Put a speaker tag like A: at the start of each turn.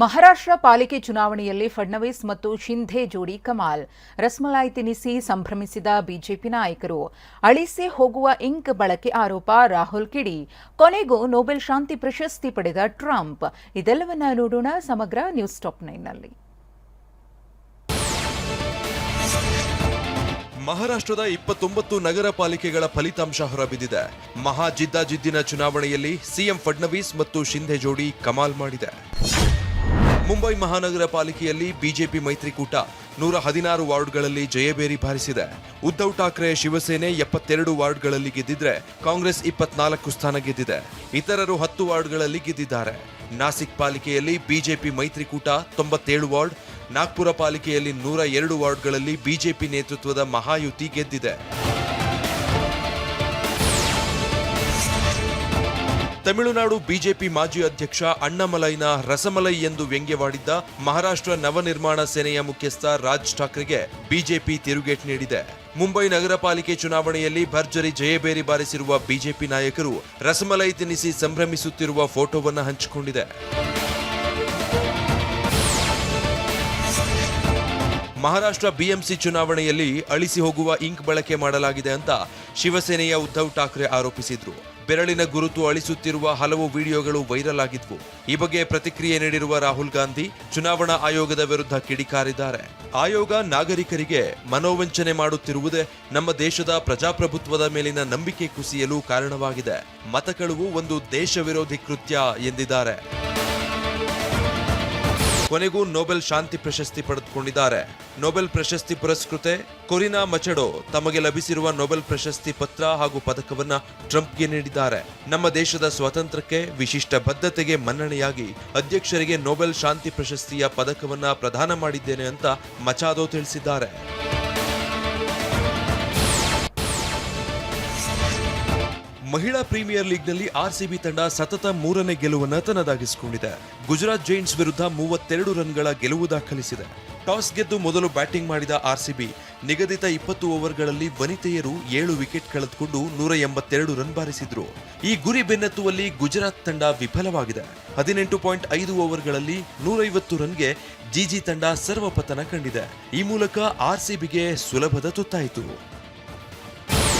A: ಮಹಾರಾಷ್ಟ್ರ ಪಾಲಿಕೆ ಚುನಾವಣೆಯಲ್ಲಿ ಫಡ್ನವೀಸ್ ಮತ್ತು ಶಿಂಧೆ ಜೋಡಿ ಕಮಾಲ್. ರಸ್ಮಲಾಯ್ ತಿನಿಸಿ ಸಂಭ್ರಮಿಸಿದ ಬಿಜೆಪಿ ನಾಯಕರು. ಅಳಿಸಿ ಹೋಗುವ ಇಂಕ್ ಬಳಕೆ ಆರೋಪ ರಾಹುಲ್ ಕಿಡಿ. ಕೊನೆಗೂ ನೊಬೆಲ್ ಶಾಂತಿ ಪ್ರಶಸ್ತಿ ಪಡೆದ ಟ್ರಂಪ್. ಇದೆಲ್ಲವನ್ನ ನೋಡೋಣ ಸಮಗ್ರ ನ್ಯೂಸ್ ಟಾಪ್ ನೈನ್ನಲ್ಲಿ.
B: ಮಹಾರಾಷ್ಟ್ರದ ಇಪ್ಪತ್ತೊಂಬತ್ತು ನಗರ ಪಾಲಿಕೆಗಳ ಫಲಿತಾಂಶ ಹೊರಬಿದ್ದಿದೆ. ಮಹಾಜಿದ್ದಾಜಿದ್ದಿನ ಚುನಾವಣೆಯಲ್ಲಿ ಸಿಎಂ ಫಡ್ನವೀಸ್ ಮತ್ತು ಶಿಂಧೆ ಜೋಡಿ ಕಮಾಲ್ ಮಾಡಿದೆ. ಮುಂಬೈ ಮಹಾನಗರ ಪಾಲಿಕೆಯಲ್ಲಿ ಬಿಜೆಪಿ ಮೈತ್ರಿಕೂಟ. ನೂರ ಹದಿನಾರು ವಾರ್ಡ್ಗಳಲ್ಲಿ ಜಯಬೇರಿ ಬಾರಿಸಿದೆ. ಉದ್ಧವ್ ಠಾಕ್ರೆ, ಶಿವಸೇನೆ ಎಪ್ಪತ್ತೆರಡು ವಾರ್ಡ್ಗಳಲ್ಲಿ ಗೆದ್ದಿದ್ರೆ ಕಾಂಗ್ರೆಸ್ ಇಪ್ಪತ್ನಾಲ್ಕು ಸ್ಥಾನ ಗೆದ್ದಿದೆ. ಇತರರು ಹತ್ತು ವಾರ್ಡ್ಗಳಲ್ಲಿ ಗೆದ್ದಿದ್ದಾರೆ. ನಾಸಿಕ್ ಪಾಲಿಕೆಯಲ್ಲಿ ಬಿಜೆಪಿ ಮೈತ್ರಿಕೂಟ ತೊಂಬತ್ತೇಳು ವಾರ್ಡ್. ನಾಗ್ಪುರ ಪಾಲಿಕೆಯಲ್ಲಿ ನೂರ ಎರಡು ವಾರ್ಡ್ಗಳಲ್ಲಿ ಬಿಜೆಪಿ ನೇತೃತ್ವದ ಮಹಾಯುತಿ ಗೆದ್ದಿದೆ. ತಮಿಳುನಾಡು ಬಿಜೆಪಿ ಮಾಜಿ ಅಧ್ಯಕ್ಷ ಅಣ್ಣಾಮಲೈನ ರಸಮಲೈ ಎಂದು ವ್ಯಂಗ್ಯವಾಡಿದ್ದ ಮಹಾರಾಷ್ಟ್ರ ನವನಿರ್ಮಾಣ ಸೇನೆಯ ಮುಖ್ಯಸ್ಥ ರಾಜ್ ಠಾಕ್ರೆಗೆ ಬಿಜೆಪಿ ತಿರುಗೇಟ್ ನೀಡಿದೆ. ಮುಂಬೈ ನಗರ ಪಾಲಿಕೆ ಚುನಾವಣೆಯಲ್ಲಿ ಭರ್ಜರಿ ಜಯಬೇರಿ ಬಾರಿಸಿರುವ ಬಿಜೆಪಿ ನಾಯಕರು ರಸಮಲೈ ತಿನ್ನಿಸಿ ಸಂಭ್ರಮಿಸುತ್ತಿರುವ ಫೋಟೋವನ್ನು ಹಂಚಿಕೊಂಡಿದೆ. ಮಹಾರಾಷ್ಟ್ರ ಬಿಎಂಸಿ ಚುನಾವಣೆಯಲ್ಲಿ ಅಳಿಸಿ ಹೋಗುವ ಇಂಕ್ ಬಳಕೆ ಮಾಡಲಾಗಿದೆ ಅಂತ ಶಿವಸೇನೆಯ ಉದ್ಧವ್ ಠಾಕ್ರೆ ಆರೋಪಿಸಿದ್ರು. ಬೆರಳಿನ ಗುರುತು ಅಳಿಸುತ್ತಿರುವ ಹಲವು ವಿಡಿಯೋಗಳು ವೈರಲ್ ಆಗಿದ್ವು. ಈ ಬಗ್ಗೆ ಪ್ರತಿಕ್ರಿಯೆ ನೀಡಿರುವ ರಾಹುಲ್ ಗಾಂಧಿ ಚುನಾವಣಾ ಆಯೋಗದ ವಿರುದ್ಧ ಕಿಡಿಕಾರಿದ್ದಾರೆ. ಆಯೋಗ ನಾಗರಿಕರಿಗೆ ಮನೋವಂಚನೆ ಮಾಡುತ್ತಿರುವುದೇ ನಮ್ಮ ದೇಶದ ಪ್ರಜಾಪ್ರಭುತ್ವದ ಮೇಲಿನ ನಂಬಿಕೆ ಕುಸಿಯಲು ಕಾರಣವಾಗಿದೆ. ಮತಕಳುವು ಒಂದು ದೇಶ ವಿರೋಧಿ ಕೃತ್ಯ ಎಂದಿದ್ದಾರೆ. ಕೊನೆಗೂ ನೊಬೆಲ್ ಶಾಂತಿ ಪ್ರಶಸ್ತಿ ಪಡೆದುಕೊಂಡಿದ್ದಾರೆ. ನೊಬೆಲ್ ಪ್ರಶಸ್ತಿ ಪುರಸ್ಕೃತೆ, ಕೊರಿನಾ ಮಚಡೋ ತಮಗೆ ಲಭಿಸಿರುವ ನೊಬೆಲ್ ಪ್ರಶಸ್ತಿ ಪತ್ರ ಹಾಗೂ ಪದಕವನ್ನ ಟ್ರಂಪ್ಗೆ ನೀಡಿದ್ದಾರೆ. ನಮ್ಮ ದೇಶದ ಸ್ವಾತಂತ್ರ್ಯಕ್ಕೆ ವಿಶಿಷ್ಟ ಬದ್ಧತೆಗೆ ಮನ್ನಣೆಯಾಗಿ ಅಧ್ಯಕ್ಷರಿಗೆ ನೊಬೆಲ್ ಶಾಂತಿ ಪ್ರಶಸ್ತಿಯ ಪದಕವನ್ನ ಪ್ರದಾನ ಮಾಡಿದ್ದೇನೆ ಅಂತ ಮಚಾದೋ ತಿಳಿಸಿದ್ದಾರೆ. ಮಹಿಳಾ ಪ್ರೀಮಿಯರ್ ಲೀಗ್ನಲ್ಲಿ ಆರ್ಸಿಬಿ ತಂಡ ಸತತ ಮೂರನೇ ಗೆಲುವನ್ನು ತನ್ನದಾಗಿಸಿಕೊಂಡಿದೆ. ಗುಜರಾತ್ ಜೈಂಟ್ಸ್ ವಿರುದ್ಧ ಮೂವತ್ತೆರಡು ರನ್ಗಳ ಗೆಲುವು ದಾಖಲಿಸಿದೆ. ಟಾಸ್ ಗೆದ್ದು ಮೊದಲು ಬ್ಯಾಟಿಂಗ್ ಮಾಡಿದ ಆರ್ಸಿಬಿ, ನಿಗದಿತ ಇಪ್ಪತ್ತು ಓವರ್ಗಳಲ್ಲಿ ವನಿತೆಯರು ಏಳು ವಿಕೆಟ್ ಕಳೆದುಕೊಂಡು ನೂರ ಎಂಬತ್ತೆರಡು ರನ್ ಬಾರಿಸಿದ್ರು. ಈ ಗುರಿ ಬೆನ್ನತ್ತುವಲ್ಲಿ ಗುಜರಾತ್ ತಂಡ ವಿಫಲವಾಗಿದೆ. ಹದಿನೆಂಟು ಪಾಯಿಂಟ್ ಐದು ಓವರ್ಗಳಲ್ಲಿ ನೂರೈವತ್ತು ರನ್ಗೆ ಜಿಜಿ ತಂಡ ಸರ್ವಪತನ ಕಂಡಿದೆ. ಈ ಮೂಲಕ ಆರ್ಸಿಬಿಗೆ ಸುಲಭದ ತುತ್ತಾಯಿತು.